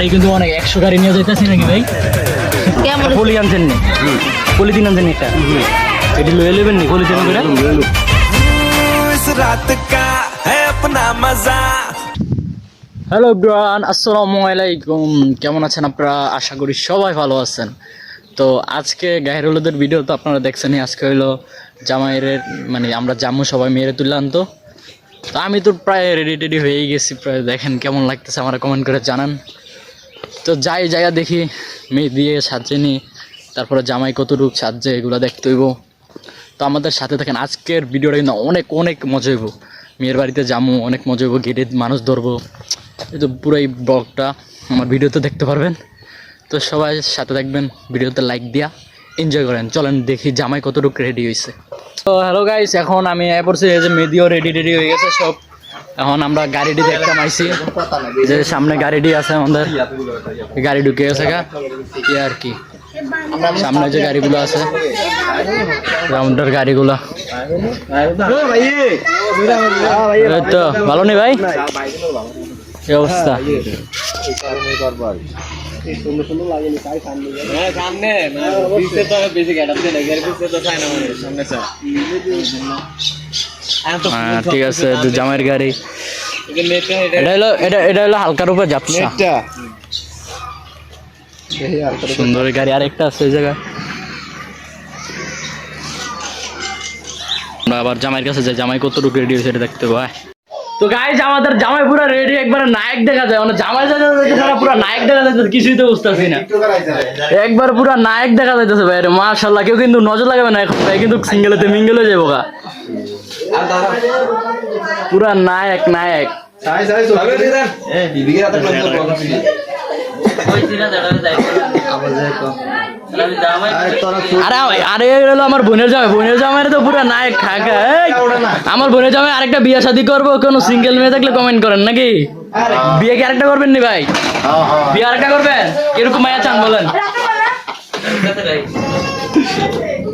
গাড়ি কিন্তু অনেক একশো গাড়ি নিয়ে যেতেছি নাকি ভাই? কেমন পলি আনছেন নি? পলি দিন আনছেন এটা এটি লয়ে নেবেন নি পলি দিন হ্যালো ব্রান আসসালামু আলাইকুম। কেমন আছেন আপনারা? আশা করি সবাই ভালো আছেন। তো আজকে গাহিরুলদের ভিডিও তো আপনারা দেখছেনই। আজকে হইল জামাইয়ের মানে আমরা জামু সবাই মেরে তুললাম তো। তো আমি তো প্রায় রেডি টেডি হয়েই গেছি। প্রায় দেখেন কেমন লাগতেছে আমার কমেন্ট করে জানান। তো যাই জায়গা দেখি, মেয়ে দিয়ে সাজে নি, তারপরে জামাই কতটুকু সাজছে এগুলো দেখতে হইব। তো আমাদের সাথে থাকেন, আজকের ভিডিওটা কিন্তু অনেক অনেক মজা হইব। মেয়ের বাড়িতে যামু, অনেক মজা হইব, গেটে মানুষ ধরবো। এই তো পুরো এই ব্লগটা, আমার ভিডিওতে দেখতে পারবেন। তো সবাই সাথে থাকবেন, ভিডিওতে লাইক দিয়া, এনজয় করেন। চলেন দেখি জামাই কতটুকু রেডি হয়েছে তো হ্যালো গাইস এখন আমি এ পড়ছি যে মেদিও রেডি রেডি হয়ে গেছে, সব এখন আমরা গাড়িটি দেখতে পাইছি। যে সামনে গাড়িটি আছে আমাদের। গাড়ি ঢুকে গেছে কি আর কি। সামনে যে গাড়িগুলো আছে রাউন্ডার গাড়িগুলো। তো, ভালো নেই ভাই? কি অবস্থা? হ্যাঁ ঠিক আছে জামাইয়ের গাড়ি। এটা হলো এটা এটা হলো হালকার উপর যাচ্ছে সুন্দর গাড়ি আর একটা আছে ওই জায়গায়। আমরা আবার জামাইয়ের কাছে যাই। জামাই কতটুকু রেডি হয়েছে এটা দেখতে পাই তো গাইজ আমাদের জামাই পুরো রেডি একবারে নায়ক দেখা যায়। মানে জামাই যাতে পুরো নায়ক দেখা যাইতেছে কিছুই তো বুঝতেছি না। একবার পুরো নায়ক দেখা যাইতেছে ভাই মাশাল্লাহ কেউ কিন্তু নজর লাগাবে না এখন ভাই কিন্তু সিঙ্গেলেতে মিঙ্গেল হয়ে যাব গা। পুরা নায়ক নায়ক। আরে আরে হলো আমার বোনের জামাই। বোনের জামাই তো পুরো নায়ক খাকা আমার বোনের জামাই আরেকটা বিয়ে শাদী করব কোনো সিঙ্গেল মেয়ে থাকলে কমেন্ট করেন নাকি? বিয়ে কি আরেকটা করবেন নি ভাই? বিয়ে আরেকটা করবেন? কীরকম মায়া চান বলেন।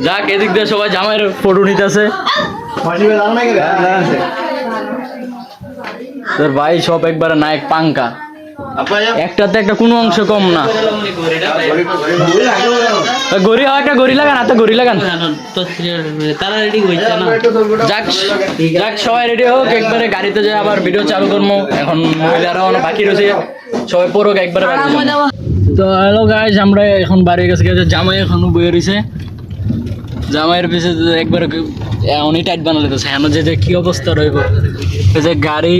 যাক এদিক দিয়ে সবাই জামাইয়ের ফটো নিতেছে। তোর ভাই সব একবারে নায়ক পাঙ্কা। একটাতে একটা কোনো অংশ কম না। গড়ি হয় একটা গড়ি লাগান, হাতে গড়ি লাগান। তারা রেডি হয়েছে না যাক যাক, সবাই রেডি হোক, একবারে গাড়িতে যাই আবার ভিডিও চালু করব। এখন মহিলারা অনেক বাকি রয়েছে। সবাই পড়ুক, একবারে তো হ্যালো গাইজ আমরা এখন বাড়ি গেছে জামাই এখনও বয়ে রয়েছে। জামাইয়ের পিছে একবারে এমনই টাইট বানালে তো এখন যে কি অবস্থা রইব? এই যে গাড়ি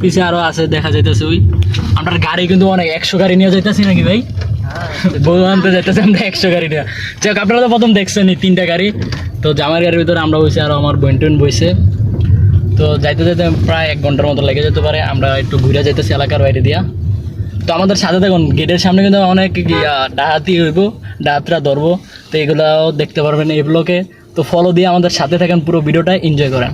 পিছে আরও আছে, দেখা যাইতেছে ওই। আপনার গাড়ি কিন্তু অনেক, একশো গাড়ি নিয়ে যাইতেছি নাকি ভাই? বউ আনতে যাইতেছি, আমরা একশো গাড়ি নিয়ে। যাক, আপনারা তো প্রথম দেখছেন এই তিনটা গাড়ি। তো জামার গাড়ির ভিতরে আমরা বসে আর আমার বোন টোন বসে তো যাইতে যাইতে প্রায় এক ঘণ্টার মতো লেগে যেতে পারে। আমরা একটু ঘুরে যাইতেছি এলাকার বাইরে দিয়া। তো আমাদের সাথে দেখুন, গেটের সামনে কিন্তু অনেক ডাহাতি হইব ডাহাতরা ধরবো। তো এগুলাও দেখতে পারবেন এই ব্লকে তো ফলো দিয়ে আমাদের সাথে থাকেন পুরো ভিডিওটা এনজয় করেন।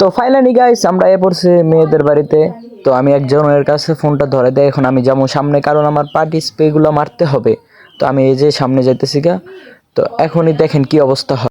তো ফাইনালি গাইস আমরা এ পড়ছি মেয়েদের বাড়িতে তো আমি একজনের কাছে ফোনটা ধরে দেয় এখন আমি যাব সামনে কারণ আমার পার্টি স্প্রেগুলো মারতে হবে। তো আমি এই যে সামনে যাইতেছি গা তো এখনই দেখেন কি অবস্থা হয়।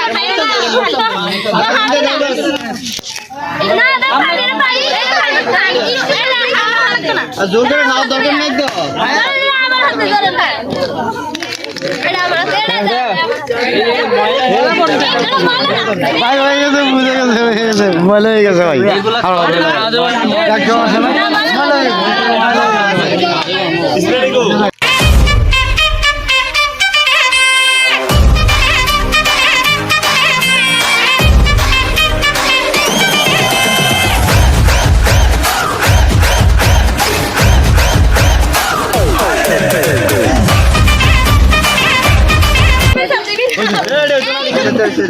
জোর করে দরকার নেই তো ভাই হয়ে গেছে বুঝে হয়ে গেছে ভালো হয়ে গেছে ভাই।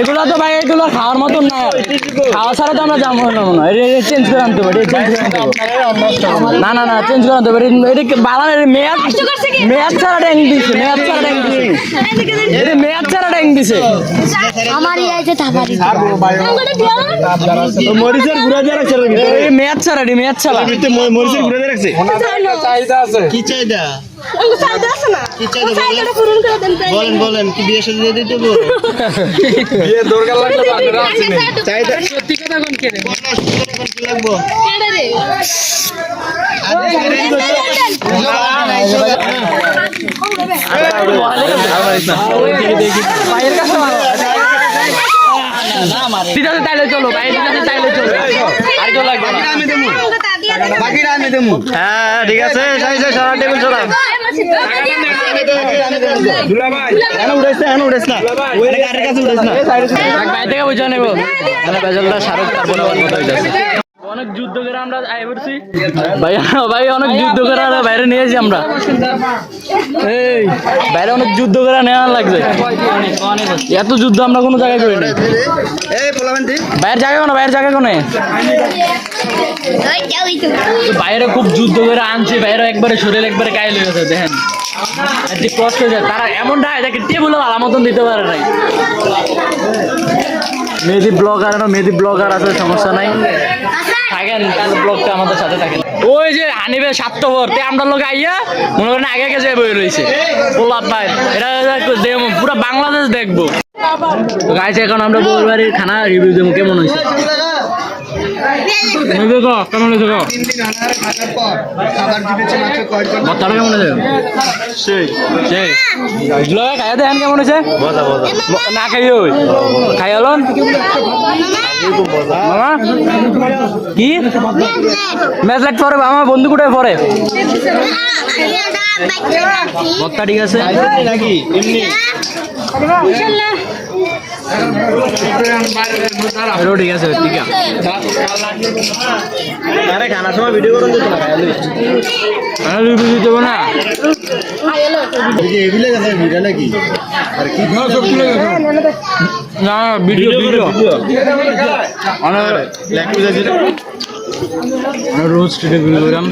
এগুলো তো ভাই এগুলো খাওয়ার মতন না। খাওয়া ছাড়া তো আমরা যাব না মনে হয়। চেঞ্জ করে আনতে হবে চেঞ্জ করে আনতে না না না চেঞ্জ করে আনতে হবে। এটা বালার মেয়াদ মেয়াদ ছাড়া ট্যাং দিছে মেয়াদ ছাড়া ট্যাং দিছে এটা মেয়াদ ছাড়া ট্যাং দিছে আমার ইয়ে আছে। থাপারি মরিচের গুঁড়া দিয়ে রাখছে এই মেয়াদ ছাড়া মেয়াদ ছাড়া। মরিচের গুঁড়া দিয়ে রাখছে। কি চাহিদা কি চাহিদা? বলেন বলেন কি বিয়ে সাথে দিয়ে দিতে বলো চাহিদা সত্যি কথা কোন কে লাগবো ঠিক আছে তাইলে চলো ভাই ঠিক আছে তাইলে চলো আর কেউ লাগবে বাকিটা আমি দেবো হ্যাঁ ঠিক আছে সাই সাই সারা টেবিল সরা মানে শাহরুখ যুদ্ধ করে আমরা আই পড়ছি ভাই ভাই অনেক যুদ্ধ করে বাইরে নিয়েছি আমরা। এই। বাইরে অনেক যুদ্ধ করে নেওয়া লাগছে। এত যুদ্ধ আমরা কোনো জায়গায় করি বাইরের জায়গা কোনো বাইরের জায়গা কোনে? বাইরে খুব যুদ্ধ করে আনছে বাইরে একবারে শরীর একবারে কাইল হয়ে গেছে দেখেন। যে কষ্ট হয়ে যায় তারা এমন ঢায় দেখে টেবিলও ভালো মতন দিতে পারে নাই। মেহেদি ব্লগার মেহেদি ব্লগার আছে সমস্যা নাই। থাকেন তাহলে ব্লগটা আমাদের সাথে থাকেন। ওই যে হানিবে স্বার্থপর, তে আমরা লোক আইয়া মনে করেন আগে আগে যে বই রয়েছে গোলাপ ভাই, এটা পুরো বাংলাদেশ দেখব। গাইছে এখন আমরা বউর বাড়ির খানা রিভিউ দেবো, কেমন হয়েছে? কেমন হয়েছে গো? খাবার দিতেছে মাত্র কয়েকজন ভর্তাটা কেমন হয়েছে? সেই। সেই। দুলা খাইয়া দেখেন কেমন হয়েছে? না খাই ওই। খাই হলন? মামা? কি? ম্যাচ লাগ পরে আমার বন্ধু কোটায় পরে ভর্তা ঠিক আছে? নাকি? এমনি। এটাও ঠিক আছে ঠিক আছে। আরে খানার সময় ভিডিও করুন দিত না। দেবো? না না ভিডিও ভিডিও রোজ করলাম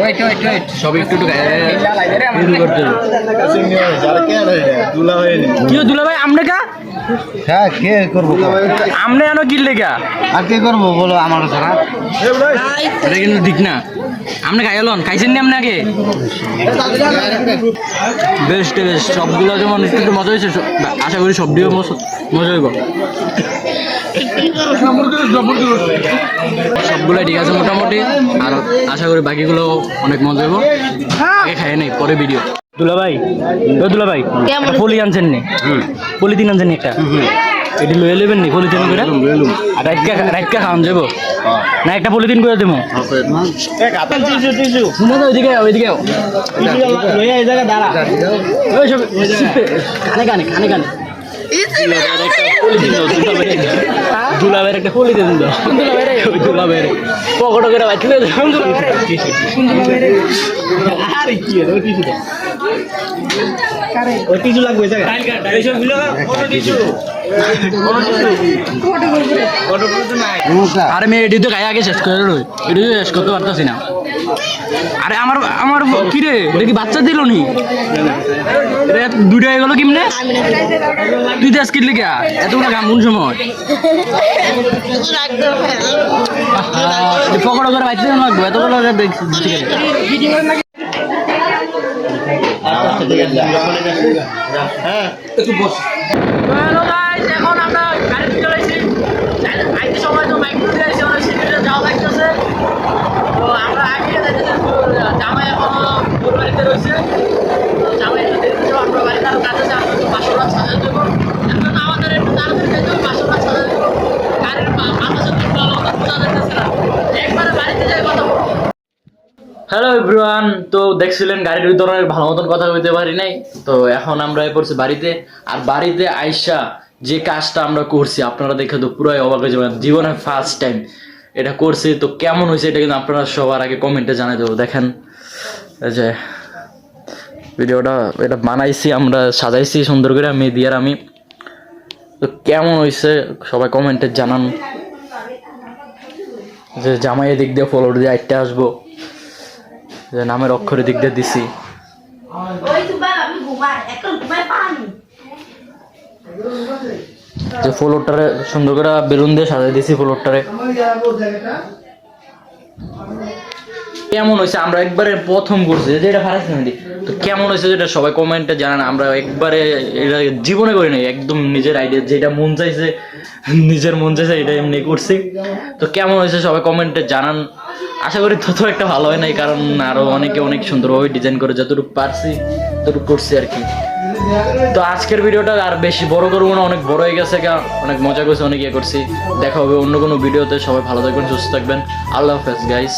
ওয়েট ওয়েট ওয়েট সব একটু একটু করতে। দুলা কি দুলা ভাই আমনে কা? হ্যাঁ কে করব কিনলে কা আর কে করব বলো আমার ছাড়া এটা কিন্তু ঠিক না। আপনি খাইলন খাইছেন নি আপনি আগে? Best best. সবগুলো যেমন একটু একটু মজা হয়েছে আশা করি সব দিয়ে মজা হইব। সবগুলো ঠিক আছে মোটামুটি। আর আশা করি বাকিগুলো অনেক মজা হইব। আগে খাই নাই পরে ভিডিও দুলা ভাই ও দুলা ভাই? পলি আনছেন নি? পলিথিন আনছেন নি একটা? এটি লয়ে নেবেন নি পলিথিন করে? রাইটকা রাইটকা খাওয়ান যাব না একটা পলিথিন করে দেবো। টিসু টিসু শুনে তো ওইদিকে ওইদিকে লইয়া এই জায়গা দাঁড়া। ওই সব কানে কানে কানে কানে। দুলাবের একটা পলি দিন দুলাবের পকটো করে বাঁচলে আরে কি আছে ওই টিসু লাগবে এই জায়গা এইসবগুলো টিসু আরে মেয়ে এটি তো গায়ে আগে শেষ করে এটি শেষ করতে পারতেছি না। আরে আমার আমার কি রে কি বাচ্চা দিল নি? দুইটা হয়ে গেল কিমনে? তুই দেশ কিনলি কে এতগুলো গাম কোন সময়? পকড়া করে বাইতে লাগবে, এতগুলো দেখছি এখন আমরা গাড়িতে চলেছি সময় তো মাইক দিয়ে এসে অনেক সিটিতে যাওয়া লাগতেছে তো আমরা আগে যাইতেছি জামাই ওর বাড়িতে রয়েছে। জামাই আমরা কাজ আছে আমরা তো দেবো। এখন আমাদের একটু তাড়াতাড়ি দেবো। গাড়ির যাইতেছে না। একবারে বাড়িতে যাই, কথা হ্যালো এভরিওয়ান তো দেখছিলেন গাড়ির ভিতরে ভালো মতন কথা বলতে পারি নাই। তো এখন আমরা পড়ছি বাড়িতে। আর বাড়িতে আইসা যে কাজটা আমরা করছি, আপনারা দেখে তো পুরাই অবাক হয়ে যাবেন। জীবনে ফার্স্ট টাইম এটা করছি। তো কেমন হয়েছে এটা কিন্তু আপনারা সবার আগে কমেন্টে জানাই দেবো। দেখেন এই যে ভিডিওটা এটা বানাইছি আমরা সাজাইছি সুন্দর করে মেহেদি আর আমি। তো কেমন হয়েছে সবাই কমেন্টে জানান। যে জামাইয়ের দিক দিয়ে ফলোর দিয়ে আইটটা আসব। যে নামের অক্ষরের দিক দিয়ে দিছি। যে ফ্লোরটারে সুন্দর করে বেলুন দিয়ে সাজাই দিছি ফ্লোরটারে কেমন হয়েছে? আমরা একবারে প্রথম করছি। যে এটা ফারাস মেহেদি তো কেমন হয়েছে যেটা সবাই কমেন্টে জানান। আমরা একবারে এটা জীবনে করি নাই। একদম নিজের আইডিয়া যেটা মন চাইছে, নিজের মন চাইছে, এটা এমনি করছি। তো কেমন হয়েছে সবাই কমেন্টে জানান। আশা করি তত একটা ভালো হয় নাই, কারণ আরও অনেকে অনেক সুন্দরভাবে ডিজাইন করে যতটুকু পারছি, ততটুকু করছি আর কি। তো আজকের ভিডিওটা আর বেশি বড় করব না, অনেক বড় হয়ে গেছে অনেক মজা করছে, অনেক ইয়ে করছি। দেখা হবে অন্য কোনো ভিডিওতে। সবাই ভালো থাকবেন, সুস্থ থাকবেন। আল্লাহ হাফেজ গাইস